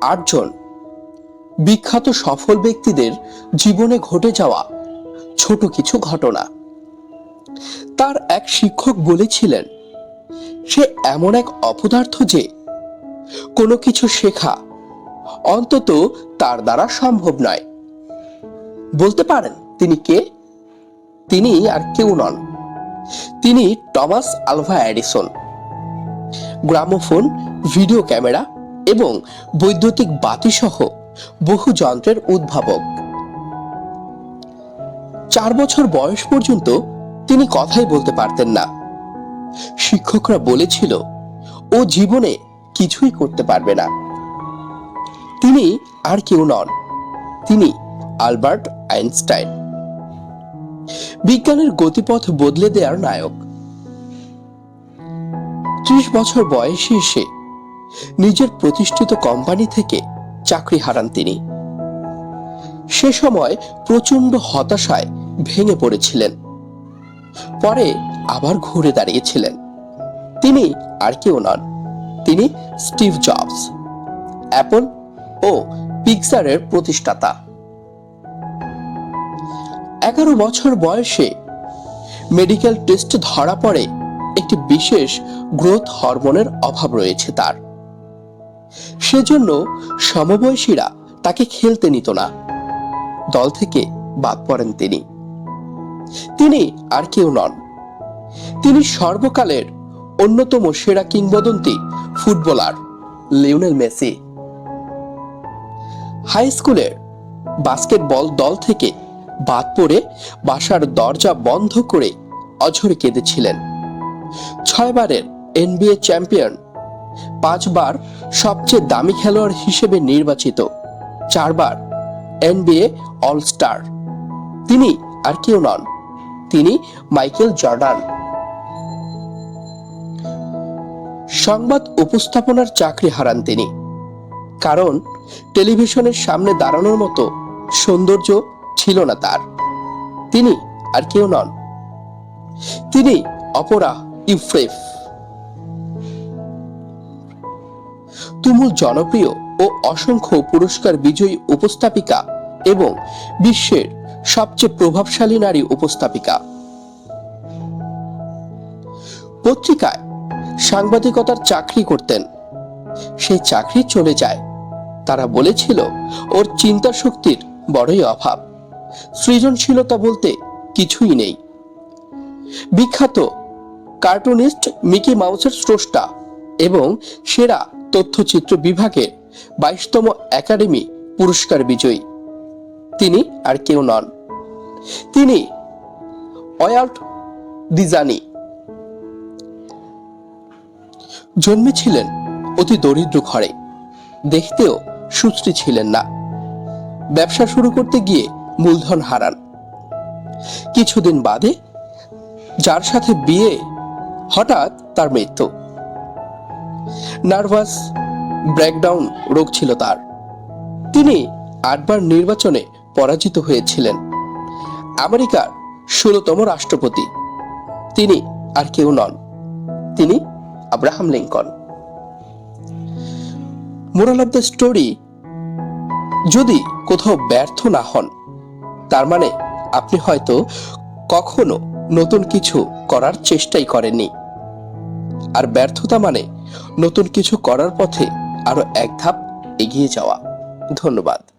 আটজন বিখ্যাত সফল ব্যক্তিদের জীবনে ঘটে যাওয়া ছোট কিছু ঘটনা। তার এক শিক্ষক বলেছিলেন, সে এমন এক অপদার্থ যে কোনো কিছু শেখা অন্তত তার দ্বারা সম্ভব নয়। বলতে পারেন, তিনি কে? তিনি আর কেউ নন। তিনি Thomas Alva Edison. Gramophone, video camera এবং বৈদ্যুতিক বাতিসহ বহু যন্ত্রের উদ্ভাবক। চার বছর বয়স পর্যন্ত তিনি কথাই বলতে পারতেন না। শিক্ষকরা বলেছিল, ও জীবনে কিছুই করতে পারবে না। তিনি আর কেউ নন, তিনি আলবার্ট আইনস্টাইন। বিজ্ঞানের গতিপথ বদলে দেওয়ার নায়ক। ত্রিশ বছর বয়সে এসে নিজের প্রতিষ্ঠিত কোম্পানি থেকে চাকরি হারান তিনি। সে সময় প্রচণ্ড হতাশায় ভেঙে পড়েছিলেন। পরে আবার ঘুরে দাঁড়িয়েছিলেন। তিনি আর কেউ নন, তিনি স্টিভ জবস, অ্যাপল ও পিক্সারের প্রতিষ্ঠাতা। এগারো বছর বয়সে মেডিকেল টেস্ট ধরা পড়ে একটি বিশেষ গ্রোথ হরমোনের অভাব রয়েছে তার। সেজন্য সমবয়সীরা তাকে খেলতে নিত না। দল থেকে বাদ পড়েন তিনি। তিনি আর কেউ নন। তিনি সর্বকালের অন্যতম সেরা কিংবদন্তি ফুটবলার লিওনেল মেসি। হাই স্কুলের বাস্কেটবল দল থেকে বাদ পড়ে বাসার দরজা বন্ধ করে অঝরে কেঁদেছিলেন। ছয়বারের এনবিএ চ্যাম্পিয়ন পাঁচবার সবচেয়ে দামি খেলোয়াড় হিসেবে নির্বাচিত, চারবার এনবিএ অল স্টার তিনি আর কেউ নন, তিনি মাইকেল জর্ডান। সংবাদ উপস্থাপনার চাকরি হারান তিনি, কারণ টেলিভিশনের সামনে দাঁড়ানোর মতো সৌন্দর্য ছিল না তার। তিনি আর কেউ নন, তিনি অপরা ইউফ্রেফ। তুমুল জনপ্রিয় ও অসংখ্য পুরস্কার বিজয়ী উপস্থাপিকা এবং বিশ্বের সবচেয়ে প্রভাবশালী নারী উপস্থাপিকা। পত্রিকায় সাংবাদিকতার চাকরি করতেন। সেই চাকরি চলে যায়। তারা বলেছিল, ওর চিন্তা শক্তির বড়ই অভাব। সৃজনশীলতা বলতে কিছুই নেই। বিখ্যাত কার্টুনিস্ট মিকি মাউসের স্রষ্টা এবং সেরা তথ্যচিত্র বিভাগের বাইশতম একাডেমি পুরস্কার বিজয়ী। তিনি আর কেউ নন। তিনি অয়াল্ট দিজানি জন্মেছিলেন অতি দরিদ্র ঘরে। দেখতেও সুশ্রী ছিলেন না। ব্যবসা শুরু করতে গিয়ে মূলধন হারান। কিছুদিন বাদে যার সাথে বিয়ে হঠাৎ তার মৃত্যু। নার্ভাস ব্রেকডাউন রোগ ছিল তার। তিনি আটবার নির্বাচনে পরাজিত হয়েছিলেন। আমেরিকার ষোলতম রাষ্ট্রপতি। তিনি আর কেউ নন। তিনি Abraham Lincoln. Moral of the story, যদি কোথাও ব্যর্থ না হন, তার মানে আপনি হয়তো কখনো নতুন কিছু করার চেষ্টাই করেননি। আর ব্যর্থতা মানে নতুন কিছু করার পথে আরও এক ধাপ এগিয়ে যাওয়া। ধন্যবাদ।